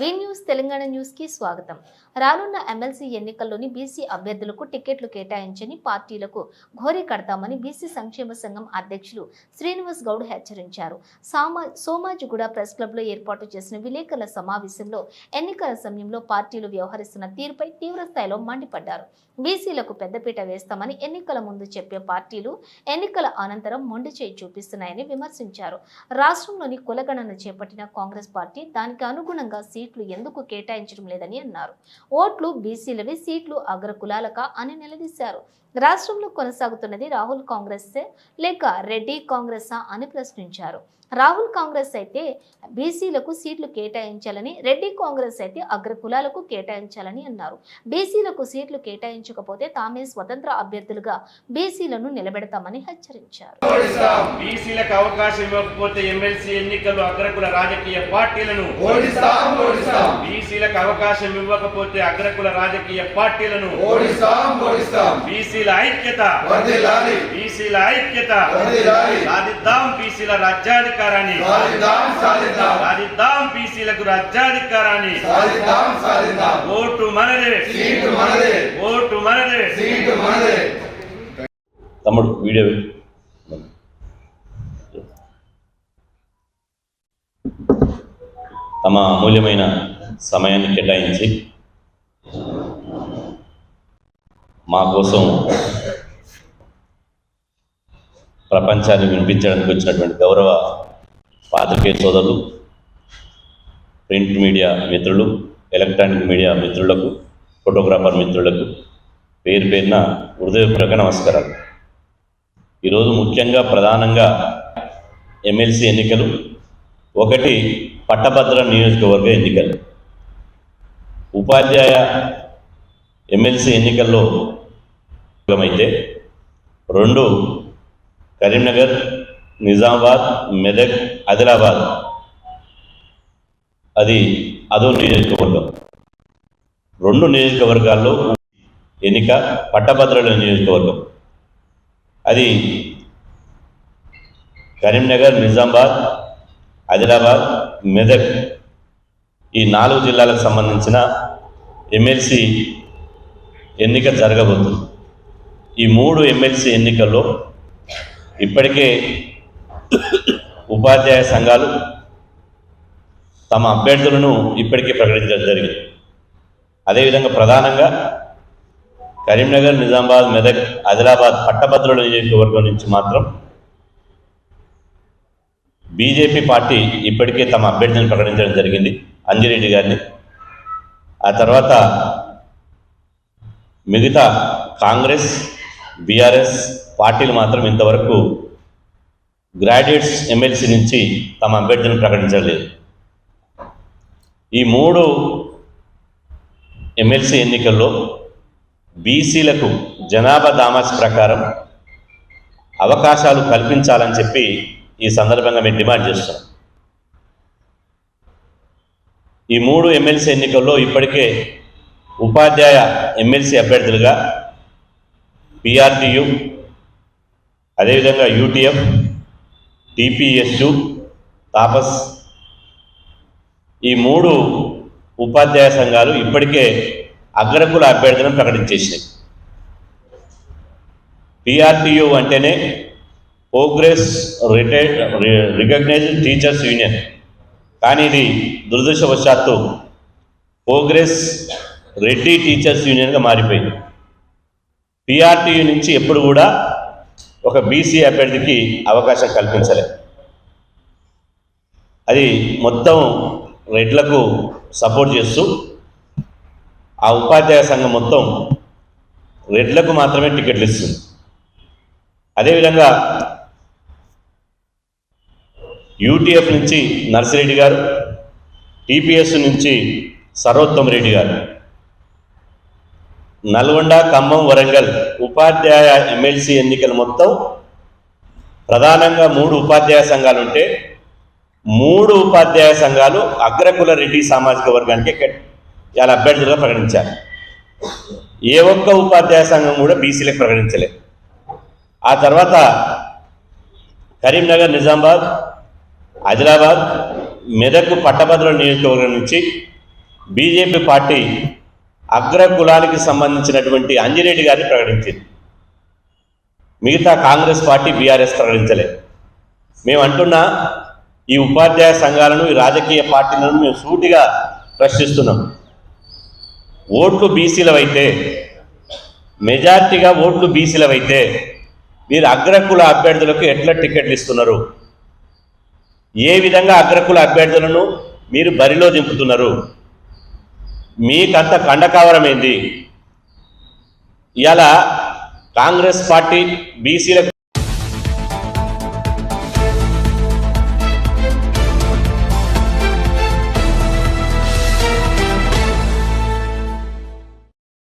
వి news Telangana న్యూస్కి స్వాగతం. రానున్న ఎమ్మెల్సీ ఎన్నికల్లోని బీసీ అభ్యర్థులకు టికెట్లు కేటాయించని పార్టీలకు ఘోరీ కడతామని బీసీ సంక్షేమ సంఘం అధ్యక్షులు శ్రీనివాస్ గౌడ్ హెచ్చరించారు. సామా సోమాజిగూడ ప్రెస్ క్లబ్లో ఏర్పాటు చేసిన విలేకరుల సమావేశంలో ఎన్నికల సమయంలో పార్టీలు వ్యవహరిస్తున్న తీరుపై తీవ్ర స్థాయిలో మండిపడ్డారు. బీసీలకు పెద్దపీట వేస్తామని ఎన్నికల ముందు చెప్పే పార్టీలు ఎన్నికల అనంతరం మొండి చేయి చూపిస్తున్నాయని విమర్శించారు. రాష్ట్రంలోని కులగణన చేపట్టిన కాంగ్రెస్ పార్టీ దానికి అనుగుణంగా సీట్లు ఎందుకు కేటాయించడం లేదని అన్నారు. ఓట్లు బీసీలవి సీట్లు అగ్ర కులాలక అని నిలదీశారు. రాష్ట్రంలో కొనసాగుతున్నది రాహుల్ కాంగ్రెస్ లేక రెడ్డి కాంగ్రెసా అని ప్రశ్నించారు. రాహుల్ కాంగ్రెస్ అయితే బీసీలకు సీట్లు కేటాయించాలని రెడ్డి కాంగ్రెస్ అయితే అగ్ర కులాలకు కేటాయించాలని అన్నారు. బీసీలకు సీట్లు కేటాయించకపోతే తామే స్వతంత్ర అభ్యర్థులుగా బీసీలను నిలబెడతామని హెచ్చరించారు. బీసీలకు అవకాశం ఇవ్వకపోతే ఎమ్మెల్సీ ఎన్నికలు అగ్రకుల రాజకీయ పార్టీలను బీసీలకు అవకాశం ఇవ్వకపోతే అగ్రకుల రాజకీయ పార్టీలను బీసీల ఐక్యత బీసీల ఐక్యత. సాధిద్దాం బీసీల రాజ్యాధికారాన్ని. సాధిద్దాం. బీసీలకు రాజ్యాధికారాన్ని. ఓటు మనదే. సీటు మనదే. ఓటు మనదే. సీటు మనదే. తమ్ముడు వీడియో తమ అమూల్యమైన సమయాన్ని కేటాయించి మా కోసం ప్రపంచాన్ని వినిపించడానికి వచ్చినటువంటి గౌరవ పాత్రికేయ సోదరులు ప్రింట్ మీడియా మిత్రులు ఎలక్ట్రానిక్ మీడియా మిత్రులకు ఫోటోగ్రాఫర్ మిత్రులకు పేరు పేరున హృదయపూర్వక నమస్కారాలు. ఈరోజు ముఖ్యంగా ప్రధానంగా ఎమ్మెల్సీ ఎన్నికలు ఒకటి పట్టభద్ర నియోజకవర్గ ఎన్నికలు. ఉపాధ్యాయ ఎమ్మెల్సీ ఎన్నికల్లో అయితే రెండు కరీంనగర్ నిజామాబాద్ మెదక్ ఆదిలాబాద్. అది అదో నియోజకవర్గం. రెండు నియోజకవర్గాల్లో ఎన్నిక పట్టభద్రుల నియోజకవర్గం. అది కరీంనగర్ నిజామాబాద్ ఆదిలాబాద్ మెదక్. ఈ నాలుగు జిల్లాలకు సంబంధించిన ఎమ్మెల్సీ ఎన్నిక జరగబోతుంది. ఈ మూడు ఎమ్మెల్సీ ఎన్నికల్లో ఇప్పటికే ఉపాధ్యాయ సంఘాలు తమ అభ్యర్థులను ఇప్పటికే ప్రకటించడం జరిగింది. అదేవిధంగా ప్రధానంగా కరీంనగర్ నిజామాబాద్ మెదక్ ఆదిలాబాద్ పట్టభద్రుల నియోజకవర్గం నుంచి మాత్రం బీజేపీ పార్టీ ఇప్పటికే తమ అభ్యర్థిని ప్రకటించడం జరిగింది అంజిరెడ్డి గారిని. ఆ తర్వాత మిగతా కాంగ్రెస్ బీఆర్ఎస్ పార్టీలు మాత్రం ఇంతవరకు గ్రాడ్యుయేట్స్ ఎమ్మెల్సీ నుంచి తమ అభ్యర్థులను ప్రకటించలేదు. ఈ మూడు ఎమ్మెల్సీ ఎన్నికల్లో బీసీలకు జనాభా దామాస్ ప్రకారం అవకాశాలు కల్పించాలని చెప్పి ఈ సందర్భంగా మేము డిమాండ్ చేస్తున్నాం. ఈ మూడు ఎమ్మెల్సీ ఎన్నికల్లో ఇప్పటికే ఉపాధ్యాయ ఎమ్మెల్సీ అభ్యర్థులుగా పిఆర్టీయు అదేవిధంగా యూటీఎఫ్ టీపీఎస్యు తాపస్ ఈ మూడు ఉపాధ్యాయ సంఘాలు ఇప్పటికే అగ్రకుల అభ్యర్థులను ప్రకటించేసినాయి. పిఆర్టీయు అంటేనే progress retired recognised teachers union కానీ ఇది దురదృష్టవశాత్తు ప్రోగ్రెస్ రెడ్డి టీచర్స్ యూనియన్గా మారిపోయింది. పిఆర్టీయు నుంచి ఎప్పుడు కూడా ఒక బీసీ అభ్యర్థికి అవకాశం కల్పించలేదు అది మొత్తం రెడ్లకు సపోర్ట్ చేస్తూ ఆ ఉపాధ్యాయ సంఘం మొత్తం రెడ్లకు మాత్రమే టికెట్లు ఇస్తుంది. అదేవిధంగా యూటీఎఫ్ నుంచి నర్సిరెడ్డి గారు టీపీఎస్ నుంచి సర్వోత్తమ్ రెడ్డి గారు. నల్గొండ ఖమ్మం వరంగల్ ఉపాధ్యాయ ఎమ్మెల్సీ ఎన్నికలు మొత్తం ప్రధానంగా మూడు ఉపాధ్యాయ సంఘాలు ఉంటే మూడు ఉపాధ్యాయ సంఘాలు అగ్రకుల రెడ్డి సామాజిక వర్గానికి కెట్- అభ్యర్థులుగా ప్రకటించారు. ఏ ఒక్క ఉపాధ్యాయ సంఘం కూడా బీసీలకు ప్రకటించలే. ఆ తర్వాత కరీంనగర్ నిజామాబాద్ ఆదిలాబాద్ మెదక్ పట్టభద్రుల నియోజకవర్గం నుంచి బీజేపీ పార్టీ అగ్ర కులానికి సంబంధించినటువంటి అంజిరెడ్డి గారిని ప్రకటించింది. మిగతా కాంగ్రెస్ పార్టీ బీఆర్ఎస్ ప్రకటించలే. మేము అంటున్నా ఈ ఉపాధ్యాయ సంఘాలను ఈ రాజకీయ పార్టీలను మేము సూటిగా ప్రశ్నిస్తున్నాం. ఓట్లు బీసీలవైతే మెజార్టీగా ఓట్లు బీసీలవైతే మీరు అగ్రకుల అభ్యర్థులకు ఎట్లా టికెట్లు ఇస్తున్నారు? ఏ విధంగా అగ్రకుల అభ్యర్థులను మీరు బరిలో దింపుతున్నారు? మీకంత కండకావరమైంది ఇలా కాంగ్రెస్ పార్టీ బీసీలకు